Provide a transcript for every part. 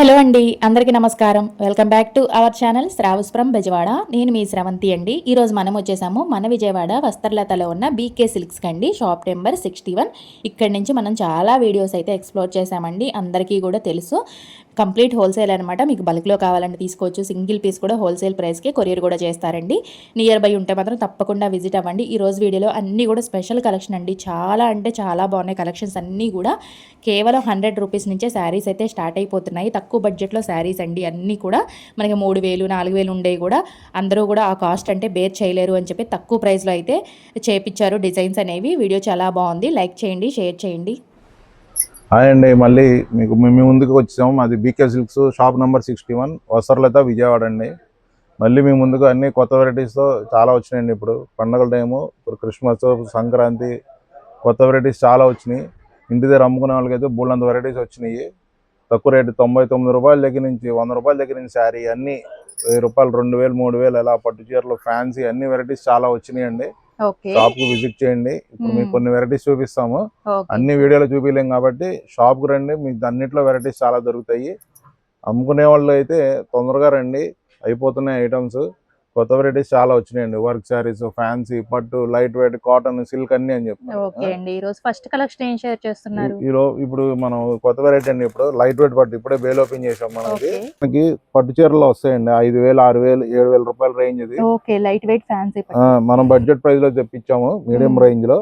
Hello అండి అందరికీ నమస్కారం. Welcome back to our channel Shravas from Bezawada. నేను మీ శ్రవంతి అండి. ఈరోజు మనం వచ్చేసాము మన విజయవాడ వస్త్రలతలో ఉన్న బీకే సిల్క్స్ కండి షాప్ నెంబర్ సిక్స్టీ వన్. ఇక్కడి నుంచి మనం చాలా వీడియోస్ అయితే ఎక్స్ప్లోర్ చేసామండి అందరికీ కూడా తెలుసు. కంప్లీట్ హోల్సేల్ అనమాట మీకు బల్క్లో కావాలంటే తీసుకోవచ్చు. సింగిల్ పీస్ కూడా హోల్సేల్ ప్రైస్కి కొరియర్ కూడా చేస్తారండి. నియర్ బై ఉంటే మాత్రం తప్పకుండా విజిట్ అవ్వండి. ఈ రోజు వీడియోలో అన్నీ కూడా స్పెషల్ కలెక్షన్ అండి. చాలా అంటే చాలా బాగున్నాయి కలెక్షన్స్ అన్నీ కూడా. కేవలం హండ్రెడ్ రూపీస్ నుంచే శారీస్ అయితే స్టార్ట్ అయిపోతున్నాయి. తక్కువ బడ్జెట్లో శారీస్ అండి అన్నీ కూడా. మనకి మూడు వేలు నాలుగు వేలు ఉండేవి కూడా. అందరూ కూడా ఆ కాస్ట్ అంటే బేర్ చేయలేరు అని చెప్పి తక్కువ ప్రైస్లో అయితే చేపించారు డిజైన్స్ అనేవి. వీడియో చాలా బాగుంది. లైక్ చేయండి షేర్ చేయండి. హాయ్ అండి మళ్ళీ మీకు మేము ముందుకు వచ్చాము. మాది BK silks shop number sixty one వసర్లత Vijayawada అండి. మళ్ళీ మీ ముందుకు అన్ని కొత్త వెరైటీస్తో చాలా వచ్చినాయండి ఇప్పుడు. పండగల టైము ఇప్పుడు క్రిస్మస్ సంక్రాంతి కొత్త వెరైటీస్ చాలా వచ్చినాయి. ఇంటి దగ్గర అమ్ముకునే వాళ్ళకైతే బోళ్ళంత వెరైటీస్ వచ్చినాయి. తక్కువ రేటు తొంభై తొమ్మిది రూపాయల దగ్గర నుంచి వంద రూపాయల దగ్గర నుంచి శారీ అన్నీ వెయ్యి రూపాయలు రెండు వేలు మూడు వేలు అలా పట్టు చీరలు ఫ్యాన్సీ అన్ని వెరైటీస్ చాలా వచ్చినాయండి. షాప్కు విజిట్ చేయండి. ఇప్పుడు మీకు. కొన్ని వెరైటీస్ చూపిస్తాము. అన్ని వీడియోలు చూపించలేం కాబట్టి షాప్కి రండి. మీకు అన్నిట్లో వెరైటీస్ చాలా దొరుకుతాయి. అమ్ముకునే వాళ్ళు అయితే తొందరగా రండి. అయిపోతున్నాయి ఐటమ్స్. కొత్త వెరైటీస్ చాలా వచ్చినాయండి. వర్క్ శారీస్ ఫ్యాన్సీ పట్టు లైట్ వెయిట్ కాటన్ సిల్క్ అన్ని అని ఓకే అండి. ఈ రోజు ఫస్ట్ కలెక్షన్ ఏం షేర్ చేస్తున్నారు? ఈలో ఇప్పుడు మనం కొత్త వెరైటీ అండి ఇప్పుడు. లైట్ వెయిట్ పట్టు ఇప్పుడే బేల్ ఓపెన్ చేసాం మనకి మనకి పట్టు చీరలు వస్తాయండి. ఐదు వేలు ఆరు వేలు ఏడు వేల రూపాయల రేంజ్ ఇది. ఓకే లైట్ వెయిట్ ఫ్యాన్సీ మనం బడ్జెట్ ప్రైస్లో తెప్పించాము. మీడియం. రేంజ్లో.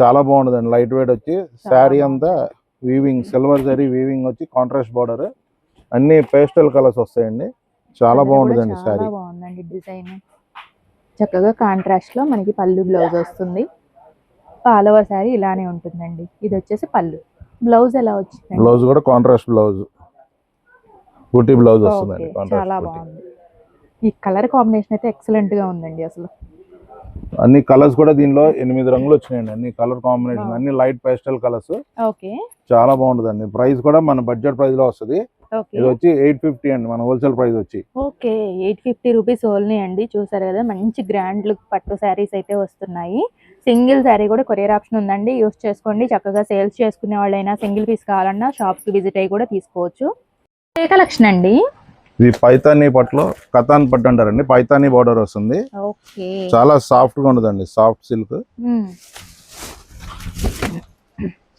చాలా బాగుంటుందండి లైట్ వెయిట్ వచ్చి శారీ అంతా వీవింగ్ సిల్వర్ జరీ వీవింగ్ వచ్చి కాంట్రాస్ట్ బార్డర్ అన్ని పేస్టల్ కలర్స్ వస్తాయండి. చాలా బాగుంటుందండి శారీ. బాగుందండి డిజైన్. చక్కగా కాంట్రాస్ట్లో మనకి పళ్ళు బ్లౌజ్ వస్తుంది. ఓవర్ శారీ ఇలానే ఉంటుందండి. ఇది వచ్చేసి పళ్ళు. బ్లౌజ్ ఎలా వచ్చింది బ్లౌజ్ కూడా కాంట్రాస్ట్ బ్లౌజ్ బూటీ బ్లౌజ్ వస్తుందండి చాలా బాగుంది. ఈ కలర్ కాంబినేషన్ అయితే ఎక్సలెంట్గా ఉందండి అసలు. అన్ని కలర్స్ కూడా దీనిలో ఎనిమిది రంగులు వచ్చినాయండి. అన్ని కలర్ కాంబినేషన్. అన్ని లైట్ పేస్టల్ కలర్స్ ఓకే. చాలా బాగుంటుందండి. ప్రైస్ కూడా మన బడ్జెట్ ప్రైస్లో వస్తుంది. ఇది వచ్చి ఎయిట్ ఫిఫ్టీ అండి మన హోల్సేల్ ప్రైస్ వచ్చి. Okay eight fifty rupees only అండి. చూసారు కదా మంచి గ్రాండ్ లుక్ పట్టు శారీస్ అయితే వస్తున్నాయి. సింగిల్ శారీ కూడా కొరియర్ ఆప్షన్ ఉందండి. యూస్ చేసుకోండి. చక్కగా సేల్స్ చేసుకునే వాళ్ళైనా సింగిల్ పీస్ కావాలన్నా షాప్కి విజిట్ అయ్యి కూడా తీసుకోవచ్చు. ఏ కలెక్షన్ అండి. ఇది పైతానీ పట్టులో కథాన్ పట్టు అంటారండి. పైతానీ బార్డర్ వస్తుంది. చాలా సాఫ్ట్గా ఉంటుందండి సాఫ్ట్ సిల్క్.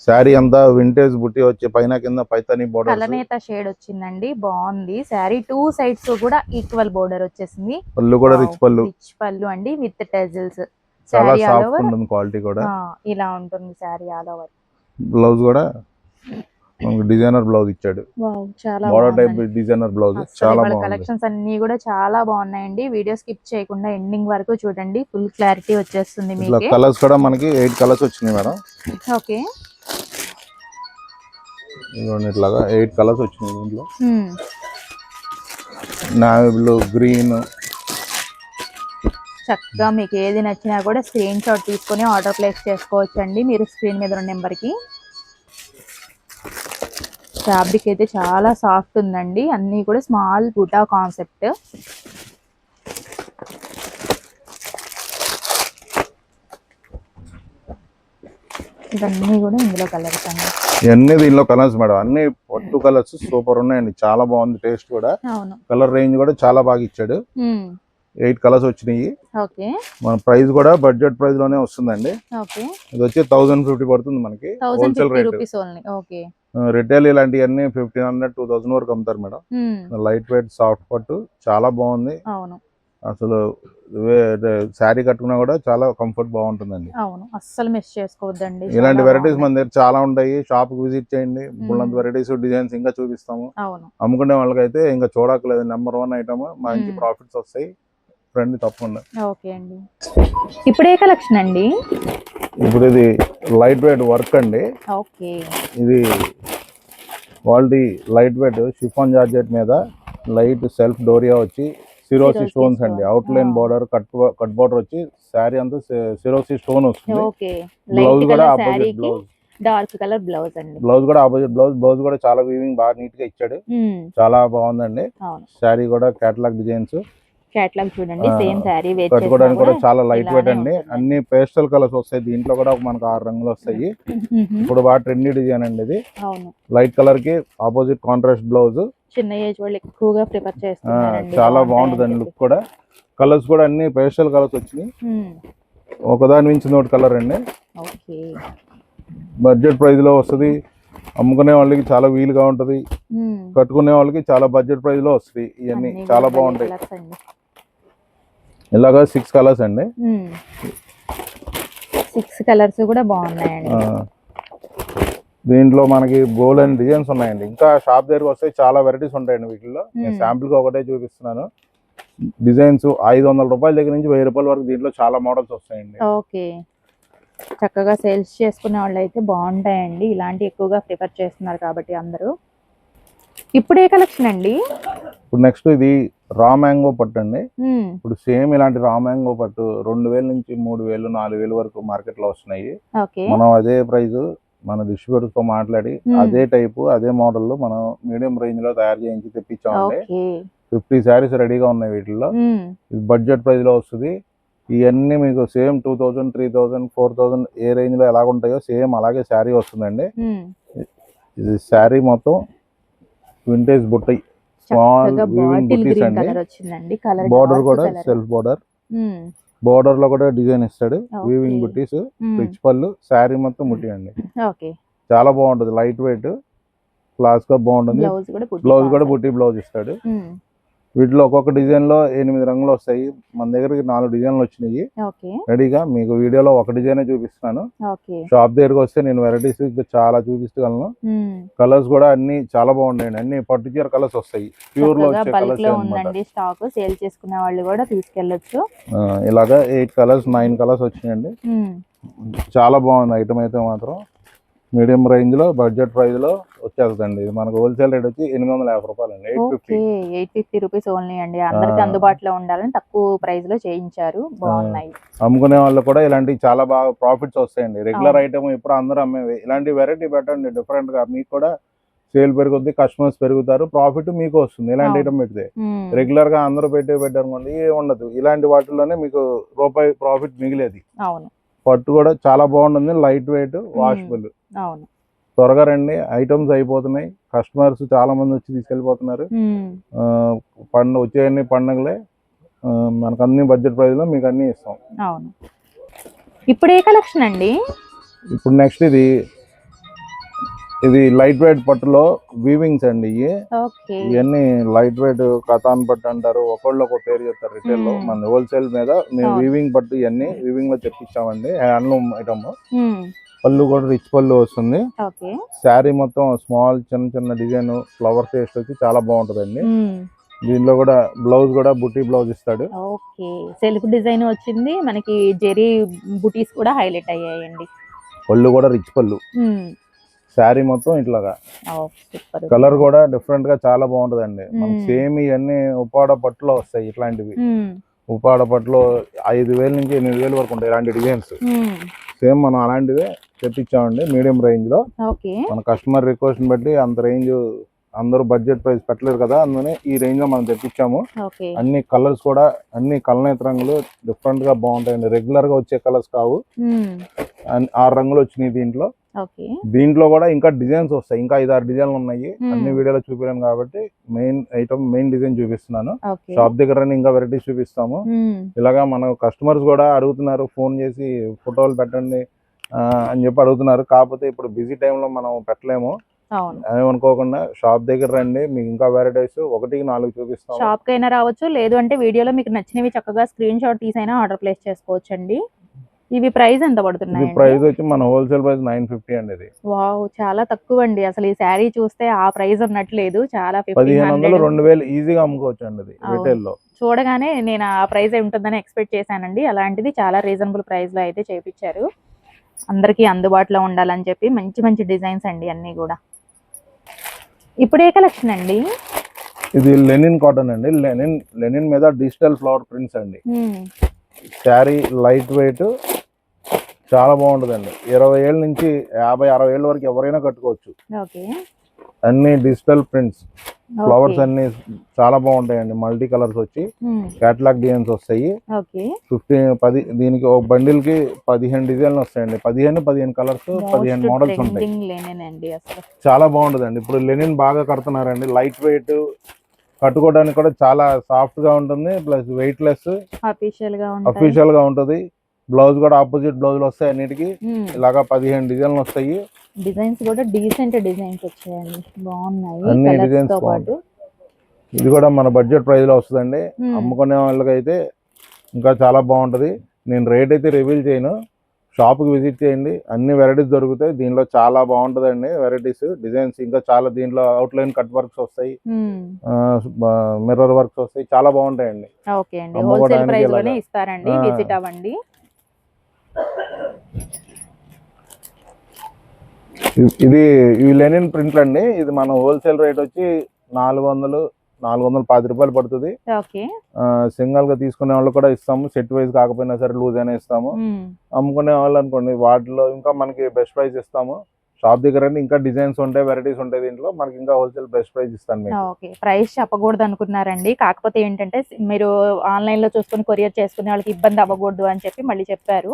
శారీ అంతా వింటేజ్ బుట్టి వచ్చి పైన కింద పైతానీ బార్డర్ కలనేత షేడ్ వచ్చిందండి బాగుంది. శారీ టూ సైడ్స్ కూడా ఈక్వల్ బోర్డర్ వచ్చేసింది. పళ్ళు కూడా రిచ్ పళ్ళు. రిచ్ పళ్ళు అండి విత్ టెజిల్స్ చాలా సాఫ్ట్ ఉంటుంది క్వాలిటీ కూడా. ఇలా ఉంటుంది శారీ ఆల్ ఓవర్ బ్లౌజ్ కూడా డిజైనర్ బ్లౌజ్ ఇచ్చాడు. చాలా బార్డర్ టైప్. డిజైనర్ బ్లౌజ్ చాలా కలెక్షన్స్ అన్ని కూడా చాలా బాగున్నాయండి. వీడియో స్కిప్ చేయకుండా ఎండింగ్ వరకు చూడండి. ఫుల్ క్లారిటీ వచ్చేస్తుంది మీకు. కలర్స్ కూడా మనకి ఎయిట్ కలర్స్ వచ్చినాయి మేడం. ఓకే ఇట్లాగా ఎయిట్ కలర్స్ వచ్చినాయి దీంట్లో. Navy blue green. చక్కగా మీకు ఏది నచ్చినా కూడా స్క్రీన్ షాట్ తీసుకొని ఆర్డర్ ప్లేస్ చేసుకోవచ్చు అండి మీరు స్క్రీన్ మీద ఉన్న నెంబర్కి ఫ్యాబ్రిక్ అయితే చాలా సాఫ్ట్ ఉందండి. అన్నీ కూడా స్మాల్ బుటా కాన్సెప్ట్ ఇవన్నీ కూడా ఇందులో కలర్స్ అండి. ఇవన్నీ దీనిలో కలర్స్ మేడం అన్ని పట్టు కలర్స్ సూపర్ ఉన్నాయండి. చాలా బాగుంది టేస్ట్ కూడా. కలర్ రేంజ్ కూడా చాలా బాగా ఇచ్చాడు. ఎయిట్ కలర్స్ వచ్చినాయి. మన ప్రైస్ కూడా బడ్జెట్ ప్రైస్లోనే వస్తుందండి. ఇది వచ్చి థౌసండ్ ఫిఫ్టీ పడుతుంది మనకి. హోల్సేల్ రేట్ రిటైల్ ఇలాంటివన్నీ ఫిఫ్టీన్ హండ్రెడ్ టూ థౌసండ్ వరకు అమ్ముతారు మేడం లైట్ వెయిట్ సాఫ్ట్ పట్టు చాలా బాగుంది. అసలు శారీ కట్టుకున్నా కూడా చాలా కంఫర్ట్ బాగుంటుందండి. అవును అస్సలు మిస్ చేసుకోవద్దండి. ఇలాంటి వెరైటీస్ మన. దగ్గర చాలా ఉంటాయి. షాప్కి విజిట్ చేయండి. బుల్లంత వెరైటీస్ డిజైన్స్ ఇంకా చూపిస్తాము. అవును. అమ్ముకునే వాళ్ళకైతే ఇంకా చూడక్కలేదు నెంబర్ వన్ ఐటమ్ మంచి. ప్రాఫిట్స్ వస్తాయి. ఫ్రెండ్ తప్పకుండా. ఓకే అండి. ఇప్పుడు ఏ కలెక్షన్ అండి? ఇప్పుడు ఇది లైట్ వెయిట్ వర్క్ అండి. ఓకే. ఇది వాళ్ళది లైట్ వెయిట్ షిఫాన్ జార్జెట్ మీద లైట్ సెల్ఫ్ డోరియా వచ్చి సిరోసి స్టోన్స్ అండి. Out line. Border cut cut border వచ్చి శారీ అంతా సిరోసి స్టోన్ వస్తుంది. బ్లౌజ్ కూడా colour opposite blouse dark colour blouse అండి. బ్లౌజ్ కూడా ఆపోజిట్ బ్లౌజ్ బ్లౌజ్ కూడా చాలా వీవింగ్ బాగా నీట్గా ఇచ్చాడు. మ్మ్. చాలా బాగుందండి. శారీ కూడా కేటలాగ్ డిజైన్స్ క్యాట్లాగ్ చూడండి సేమ్ శారీ కట్టుకోవడానికి కూడా చాలా లైట్ వెయిట్ అండి. అన్ని పేస్టల్ కలర్స్ వస్తాయి. దీంట్లో కూడా మనకు ఆరు రంగులు వస్తాయి. ఇప్పుడు బాగా ట్రెండీ డిజైన్ అండి ఇది. అవును. లైట్ కలర్కి ఆపోజిట్ కాంట్రాస్ట్ బ్లౌజ్ చిన్న ఏజ్ వాళ్ళు ఎక్కువగా ప్రిఫర్ చేస్తున్నారండి. చాలా బాగుంటుందండి చెప్పి. లుక్ కూడా. కలర్స్ కూడా అన్ని పేస్టల్ కలర్స్ వచ్చినాయి. ఒకదాని మించి నోట్ కలర్ అండి. ఓకే. బడ్జెట్ ప్రైస్లో వస్తుంది. అమ్ముకునే వాళ్ళకి చాలా వీలుగా ఉంటది. కట్టుకునే వాళ్ళకి చాలా బడ్జెట్ ప్రైస్లో వస్తుంది. ఇవన్నీ చాలా బాగుంటాయి. అండి. ఇలాగా సిక్స్ కలర్స్ అండి. సిక్స్ కలర్స్ కూడా బాగున్నాయండి. దీంట్లో మనకి బోల్ అండ్ డిజైన్స్ ఉన్నాయండి. ఇంకా షాప్ దగ్గరకు వస్తే చాలా వెరైటీస్ ఉంటాయండి వీటిలో నేను Hmm. శాంపుల్గా ఒకటే చూపిస్తున్నాను. డిజైన్స్ ఐదు వందల రూపాయల దగ్గర నుంచి వెయ్యి రూపాయల వరకు దీంట్లో చాలా మోడల్స్ వస్తాయండి. ఓకే. చక్కగా సేల్స్ చేసుకునే వాళ్ళు అయితే బాగుంటాయండి. ఇలాంటి ఎక్కువగా ప్రిఫర్ చేస్తున్నారు కాబట్టి అందరూ. ఇప్పుడే కలెక్షన్ అండి? ఇప్పుడు నెక్స్ట్ ఇది రా మ్యాంగో పట్టు అండి. ఇప్పుడు సేమ్ ఇలాంటి రా మ్యాంగో పట్టు రెండు వేల నుంచి మూడు వేలు నాలుగు వేలు వరకు మార్కెట్లో వస్తున్నాయి. మనం అదే ప్రైస్ మన డిస్ట్రిబ్యూటర్తో మాట్లాడి. అదే టైపు అదే మోడల్లో మనం మీడియం రేంజ్లో తయారు చేయించి తెప్పించామండి. ఫిఫ్టీ శారీస్ రెడీగా ఉన్నాయి వీటిల్లో. బడ్జెట్ ప్రైస్లో వస్తుంది. ఇవన్నీ మీకు same two thousand three thousand four thousand ఏ రేంజ్లో ఎలాగ ఉంటాయో సేమ్ అలాగే శారీ వస్తుందండి. ఇది శారీ మొత్తం వింటేజ్ బుట్టి. బార్డర్ కూడా సెల్ఫ్ బార్డర్ బార్డర్లో కూడా డిజైన్ ఇస్తాడు. వీవింగ్ బుట్టీస్ రిచ్ పళ్ళు శారీ మొత్తం ముట్టి అండి చాలా బాగుంటుంది. లైట్ వెయిట్ క్లాస్గా బాగుంటుంది. బ్లౌజ్ కూడా బుట్టి బ్లౌజ్ ఇస్తాడు. ఉమ్, వీటిలో ఒక్కొక్క డిజైన్లో ఎనిమిది రంగులు వస్తాయి. మన దగ్గరికి నాలుగు డిజైన్లు వచ్చినాయి. రెడీగా మీకు వీడియోలో ఒక డిజైనే చూపిస్తున్నాను. ఓకే. షాప్ దగ్గరకు వస్తే నేను వెరైటీస్ చాలా చూపించగలను ఉమ్, కలర్స్ కూడా అన్ని చాలా బాగున్నాయండి అన్ని పట్టు చీర కలర్స్ వస్తాయి. ప్యూర్లో ఉందండి. స్టాక్ సేల్ చేసుకునే వాళ్ళు కూడా తీసుకెళ్ళొచ్చు ఇలాగా ఎయిట్ కలర్స్ నైన్ కలర్స్ వచ్చినాయండి. చాలా బాగుంది ఐటమ్ అయితే మాత్రం. మీడియం రేంజ్లో బడ్జెట్ ప్రైస్లో వచ్చేస్తుందండి. ఇది మనకు హోల్సేల్ రేట్ వచ్చి ఎనిమిది వందల యాభై రూపాయలు అండి eight fifty. Eight fifty rupees only అండి. అందరికి. అందుబాటులో ఉండాలని తక్కువ ప్రైస్లో చేయించారు బాగున్నాయి. అమ్ముకునే వాళ్ళు కూడా ఇలాంటివి చాలా బాగా ప్రాఫిట్స్ వస్తాయండి. రెగ్యులర్. ఐటమ్ ఇప్పుడు అందరూ అమ్మేవి. ఇలాంటి వెరైటీ పెట్టండి డిఫరెంట్గా మీకు కూడా సేల్ పెరుగుద్ది కస్టమర్స్ పెరుగుతారు ప్రాఫిట్ మీకు వస్తుంది. ఇలాంటి. ఐటమ్ పెడితే రెగ్యులర్గా అందరూ పెట్టే పెట్టారనుకోండి ఏ ఉండదు. ఇలాంటి వాటిల్లోనే మీకు రూపాయి ప్రాఫిట్ మిగిలేది. అవును. పట్టు కూడా చాలా బాగుంటుంది లైట్ వెయిట్ వాషబుల్. అవును. త్వరగా రండి ఐటమ్స్ అయిపోతున్నాయి. కస్టమర్స్ చాలా మంది వచ్చి తీసుకెళ్ళిపోతున్నారు. పండు వచ్చేయన్ని పండుగలే మనకు అన్ని బడ్జెట్ ప్రైస్లో మీకు అన్ని ఇస్తాం. అవును. ఇప్పుడు ఏ కలెక్షన్ అండి? ఇప్పుడు నెక్స్ట్ ఇది ఇది లైట్ వెయిట్ పట్టులో వీవింగ్స్ అండి ఇవన్నీ లైట్ వెయిట్ కథాన్ పట్టు అంటారు. ఒకళ్ళు ఒక పేరు చెప్తారు రిటైల్లో. మన హోల్సేల్ మీద మేము. వీవింగ్ పట్టు ఇవన్నీ వీవింగ్లో తెప్పించామండి. హ్యాండ్లూమ్ ఐటమ్ పళ్ళు కూడా రిచ్ పళ్ళు వస్తుంది. శారీ మొత్తం స్మాల్ చిన్న చిన్న డిజైన్ ఫ్లవర్ టేస్ట్ వచ్చి చాలా బాగుంటుందండి. దీనిలో కూడా బ్లౌజ్ కూడా బుట్టి బ్లౌజ్ ఇస్తాడు. ఓకే. సెల్ఫ్ డిజైన్ వచ్చింది. మనకి జెరీ బుటీస్ కూడా హైలైట్ అయ్యాయండి. పళ్ళు కూడా రిచ్ పళ్ళు. శారీ మొత్తం ఇట్లాగా. కలర్ కూడా డిఫరెంట్గా చాలా బాగుంటదండి. మనకి మ్మ్. సేమ్ ఇవన్నీ ఉప్పాడ పట్టులో వస్తాయి ఇట్లాంటివి. ఉమ్, ఉప్పాడ పట్టులో ఐదు వేల నుంచి ఎనిమిది వేల వరకు ఉంటాయి ఇలాంటి డిజైన్స్. సేమ్ మనం అలాంటివే తెప్పించామండి మీడియం రేంజ్లో మన కస్టమర్ రిక్వెస్ట్ బట్టి అంత రేంజ్ అందరూ బడ్జెట్ ప్రైస్ పెట్టలేరు కదా అందుకని ఈ రేంజ్లో మనం తెప్పించాము. అన్ని కలర్స్ కూడా అన్ని కలనేత రంగులు డిఫరెంట్గా బాగుంటాయండి. రెగ్యులర్గా వచ్చే కలర్స్ కావు. ఆరు రంగులు వచ్చినాయి దీంట్లో. దీంట్లో కూడా ఇంకా డిజైన్స్ వస్తాయి. ఇంకా ఐదు ఆరు డిజైన్లు ఉన్నాయి. అన్ని వీడియోలో చూపించాను కాబట్టి మెయిన్ ఐటమ్ మెయిన్ డిజైన్ చూపిస్తున్నాను. షాప్ దగ్గర ఇంకా వెరైటీస్ చూపిస్తాము. ఇలాగా మన కస్టమర్స్ కూడా అడుగుతున్నారు ఫోన్ చేసి ఫోటోలు పెట్టండి అని చెప్పి అడుగుతున్నారు. కాకపోతే ఇప్పుడు బిజీ టైంలో మనం పెట్టలేము. అవును. ఏమనుకోకుండా షాప్ దగ్గర రండి. మీకు ఇంకా వెరైటీస్ ఒకటికి నాలుగు చూపిస్తాము. షాప్ కైనా రావచ్చు. లేదు అంటే వీడియోలో మీకు నచ్చినవి చక్కగా స్క్రీన్ షాట్ తీసైనా ఆర్డర్ ప్లేస్ చేసుకోవచ్చు అండి ఇవి ప్రైస్ ఎంత పడుతున్నాయి ప్రైస్ వచ్చి మన హోల్సేల్ ప్రైస్ నైన్ ఫిఫ్టీ అండి ఇది. వావ్ చాలా తక్కువ అండి అసలు ఈ శారీ చూస్తే ఆ ప్రైస్ ఉన్నట్లేదు చాలా ఫిఫ్టీన్ పదిహేను వందలు రెండు వేలు ఈజీగా అమ్ముకోవచ్చు అండి ఇది. రిటైల్లో. చూడగానే నేను ఆ ప్రైస్ ఉంటుందని ఎక్స్పెక్ట్ చేశానండి. అలాంటిది చాలా రీజనబుల్ ప్రైస్లో అయితే చేపించారు. అందరికీ అందుబాటులో ఉండాలని చెప్పి మంచి మంచి డిజైన్స్ అండి అన్నీ కూడా. ఇప్పుడు ఏ కలెక్షన్ అండి? ఇది లెనిన్ కాటన్ అండి. లెనిన్ లెనిన్ మీద డిజిటల్ ఫ్లవర్ ప్రింట్స్ అండి. శారీ లైట్ వెయిట్ చాలా బాగుంటుందండి. ఇరవై ఏళ్ళ నుంచి యాభై అరవై ఏళ్ళ వరకు ఎవరైనా కట్టుకోవచ్చు. అన్ని డిజిటల్ ప్రింట్స్ ఫ్లవర్స్ అన్ని చాలా బాగుంటాయండి. మల్టీ కలర్స్ వచ్చి క్యాట్లాగ్ డిజైన్స్ వస్తాయి. ఫిఫ్టీన్ పది దీనికి ఒక బండిల్కి పదిహేను డిజైన్లు వస్తాయండి. పదిహేను పదిహేను కలర్స్ పదిహేను మోడల్స్ ఉంటాయి. చాలా బాగుంటుందండి. ఇప్పుడు లెనిన్ బాగా కడుతున్నారండి. లైట్ వెయిట్ కట్టుకోవడానికి కూడా చాలా సాఫ్ట్గా ఉంటుంది. ప్లస్ వెయిట్ లెస్ అఫీషియల్గా ఉంటుంది. బ్లౌజ్ కూడా ఆపోజిట్ బ్లౌజులు వస్తాయి అన్నిటికి. ఇలాగా పదిహేను డిజైన్లు వస్తాయి. డిజైన్స్ కూడా డీసెంట్ డిజైన్స్ వచ్చాయండి. బాగున్నాయి అన్ని తో పాటు. ఇది కూడా మన బడ్జెట్ ప్రైస్లో వస్తుందండి. మ్మ్. అమ్ముకునే వాళ్ళకైతే ఇంకా చాలా బాగుంటది. నేను రేట్ అయితే రివీల్ చేయను. షాప్కి విజిట్ చేయండి. అన్ని వెరైటీస్ దొరుకుతాయి. దీనిలో చాలా బాగుంటుందండి వెరైటీస్. డిజైన్స్ ఇంకా చాలా దీంట్లో అవుట్లైన్ కట్ వర్క్స్ వస్తాయి. మిర్రర్ వర్క్స్ వస్తాయి. చాలా బాగుంటాయండి. ఇది ఇవి లెనిన్ ప్రింట్లు అండి. ఇది మన హోల్సేల్ రేట్ వచ్చి నాలుగు వందలు నాలుగు వందల పది రూపాయలు పడుతుంది సింగల్గా తీసుకునే వాళ్ళు కూడా ఇస్తాము. సెట్ వైజ్ కాకపోయినా సరే లూజ్ అయినా ఇస్తాము. మ్మ్. అమ్ముకునే వాళ్ళు అనుకోండి వాటిలో ఇంకా మనకి బెస్ట్ ప్రైస్ ఇస్తాము. షాప్ దగ్గర ఇంకా డిజైన్స్ ఉంటాయి వెరైటీస్ ఉంటాయి దీంట్లో. మనకి ఇంకా హోల్సేల్ బెస్ట్ ప్రైస్ ఇస్తాను ఓకే. ప్రైస్ చెప్పకూడదు అనుకున్నారండి. కాకపోతే ఏంటంటే మీరు ఆన్లైన్లో చూసుకుని కొరియర్ చేసుకునే వాళ్ళకి ఇబ్బంది అవ్వకూడదు అని చెప్పి మళ్ళీ చెప్పారు.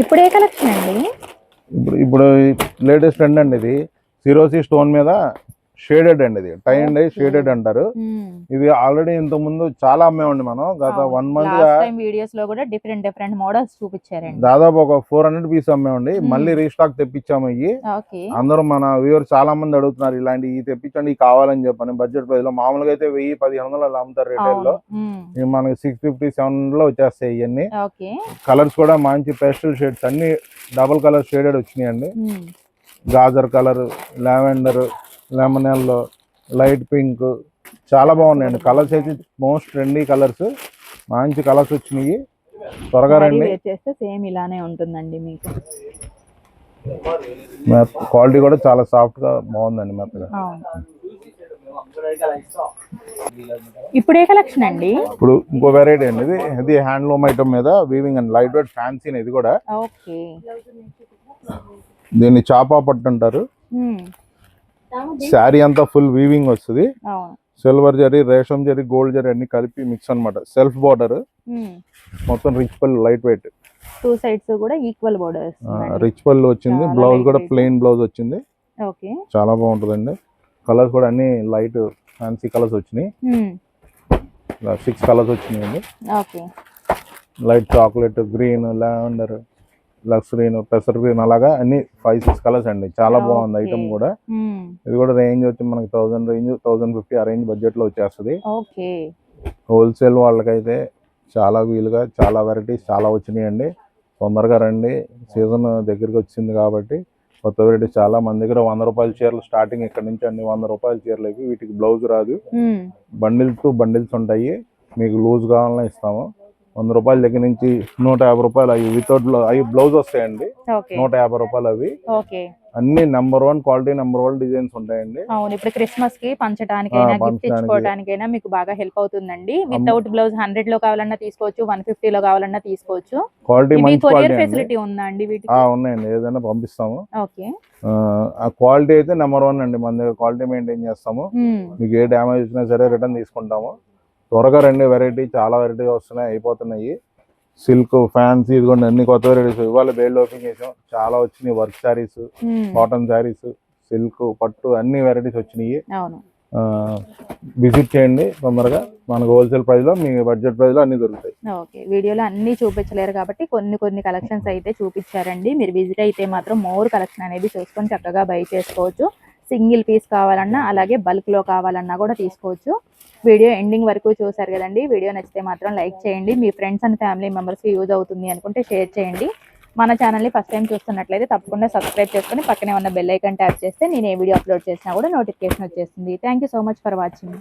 ఇప్పుడు ఏ కలెక్షన్ అండి? ఇప్పుడు ఇప్పుడు లేటెస్ట్ ట్రెండ్ అండి ఇది. సిరోసి స్టోన్ మీద షేడెడ్ అండి ఇది. టై అండ్ షేడెడ్ అంటారు. ఇది ఆల్రెడీ ఇంత ముందు చాలా అమ్మేవండి మనం. గత వన్ మంత్ వీడియోస్లో కూడా డిఫరెంట్ డిఫరెంట్ మోడల్స్ చూపించారండి. దాదాపు ఒక ఫోర్ హండ్రెడ్ పీస్ అమ్మేవండి. మళ్ళీ రీస్టాక్ తెప్పించాము ఇవి. అందరూ మన వ్యూవర్ చాలా మంది అడుగుతున్నారు ఇలాంటి ఇవి తెప్పించండి కావాలని చెప్పని బడ్జెట్ ప్రైస్లో మామూలుగా అయితే వెయ్యి పదిహేను వందలు అమ్ముతారు రిటైల్లో. మనకి సిక్స్ ఫిఫ్టీ సెవెన్లో వచ్చేస్తాయి ఇవన్నీ. కలర్స్ కూడా మంచి పేస్టల్ షేడ్స్ అన్ని డబుల్ కలర్ షేడెడ్ వచ్చినాయండి. Gajar colour lavender lemon yellow light pink చాలా బాగున్నాయండి. కలర్స్ అయితే మోస్ట్ ట్రెండీ కలర్స్ మంచి కలర్స్ వచ్చినాయి. త్వరగా రండి. చేస్తే సేమ్ ఇలానే ఉంటుందండి మీకు. క్వాలిటీ కూడా చాలా సాఫ్ట్గా బాగుందండి మెత్తగా. ఇప్పుడు ఏ కలెక్షన్ అండి? ఇప్పుడు ఇంకో వెరైటీ అండి. ఇది ఇది హ్యాండ్లూమ్ ఐటమ్ మీద weaving and light weight fancy ఇది కూడా. దీన్ని చాపా పట్టు అంటారు. శారీ అంతా ఫుల్ వీవింగ్ వస్తుంది. సిల్వర్ జరీ రేషం జరీ గోల్డ్ జరీ అన్ని కలిపి మిక్స్ అన్నమాట. సెల్ఫ్ బార్డర్ మొత్తం రిచ్ పల్ లైట్ వెయిట్ టూ సైడ్స్ కూడా ఈక్వల్ బోర్డర్స్ రిచ్ పల్ వచ్చింది. బ్లౌజ్ కూడా. ప్లెయిన్ బ్లౌజ్ వచ్చింది. ఓకే చాలా బాగుంటుందండి. కలర్స్ కూడా అన్ని లైట్ ఫ్యాన్సీ కలర్స్ వచ్చినాయి. సిక్స్ కలర్స్ వచ్చినాయండి. Okay light chocolate green lavender Lux green పెసర్ గ్రీన్ అలాగా అన్ని ఫైవ్ సిక్స్ కలర్స్ అండి. చాలా బాగుంది. ఐటమ్ కూడా. ఇది కూడా రేంజ్ వచ్చి మనకి థౌసండ్ రేంజ్ థౌసండ్ ఫిఫ్టీ ఆ రేంజ్ బడ్జెట్లో వచ్చేస్తుంది. హోల్సేల్ వాళ్ళకైతే చాలా వీలుగా చాలా వెరైటీస్ చాలా వచ్చినాయండి. తొందరగా రండి. సీజన్ దగ్గరికి వచ్చింది కాబట్టి కొత్త వెరైటీస్ చాలా మన దగ్గర వంద రూపాయల చీరలు స్టార్టింగ్ ఇక్కడ నుంచి అండి వంద రూపాయల చీరలు వీటికి బ్లౌజ్ రాదు. బండిల్స్ టు బండిల్స్ ఉంటాయి. మీకు లూజ్ కావాలన్నా ఇస్తాము. వంద రూపాయల దగ్గర నుంచి నూట యాభై రూపాయలు అవి వితౌట్ అవి బ్లౌజ్ వస్తాయండి. నూట యాభై రూపాయలు అవి. అన్ని number one quality number one designs ఉంటాయండి. అవును ఇప్పుడు క్రిస్మస్కి పంచడానికైనా ఆ, గిఫ్ట్ పంచడానికి. ఇచ్చుకోవడానికైనా మీకు బాగా హెల్ప్ అవుతుందండి. వితౌట్ బ్లౌజ్ హండ్రెడ్లో కావాలన్నా తీసుకోవచ్చు వన్ ఫిఫ్టీ లో కావాలన్నా తీసుకోవచ్చు. క్వాలిటీ మంచి కొరియర్ ఫెసిలిటీ ఉందా అండి వీటికి? ఉన్నాయండి. ఏదైనా పంపిస్తాము. ఓకే. ఆ క్వాలిటీ అయితే నెంబర్ వన్ అండి. మన దగ్గర క్వాలిటీ మెయింటైన్ చేస్తాము. మీకు ఏ డ్యామేజ్ వచ్చినా సరే రిటర్న్ తీసుకుంటాము. త్వరగా రెండు వెరైటీ చాలా వెరైటీ వస్తున్నాయి అయిపోతున్నాయి. సిల్క్ ఫ్యాన్సీ ఇదిగోండి అన్ని కొత్త వెరైటీస్ ఇవాళ బేల్ ఓపెన్ చేసాం. చాలా వచ్చినాయి work sarees cotton sarees silk పట్టు అన్ని వెరైటీస్ వచ్చినాయి. విజిట్ చేయండి తొందరగా. మనకు హోల్సేల్ ప్రైస్లో మీ బడ్జెట్ ప్రైస్లో అన్ని దొరుకుతాయి. ఓకే. వీడియోలో అన్ని చూపించలేరు కాబట్టి కొన్ని కొన్ని కలెక్షన్స్ అయితే చూపించారండి. మీరు విజిట్ అయితే మాత్రం మోర్ కలెక్షన్ అనేది చూసుకొని చక్కగా బై చేసుకోవచ్చు. సింగిల్ పీస్ కావాలన్నా అలాగే బల్క్లో కావాలన్నా కూడా తీసుకోవచ్చు. వీడియో ఎండింగ్ వరకు చూసారు కదండి. వీడియో నచ్చితే మాత్రం లైక్ చేయండి. మీ ఫ్రెండ్స్ అండ్ ఫ్యామిలీ మెంబర్స్కి యూజ్ అవుతుంది అనుకుంటే షేర్ చేయండి. మన ఛానల్ని ఫస్ట్ టైం చూస్తున్నట్లయితే తప్పకుండా సబ్స్క్రైబ్ చేసుకొని పక్కనే ఉన్న బెల్ ఐకన్ ట్యాప్ చేస్తే నేను ఏ వీడియో అప్లోడ్ చేసినా కూడా నోటిఫికేషన్ వచ్చేస్తుంది. Thank so much for watching.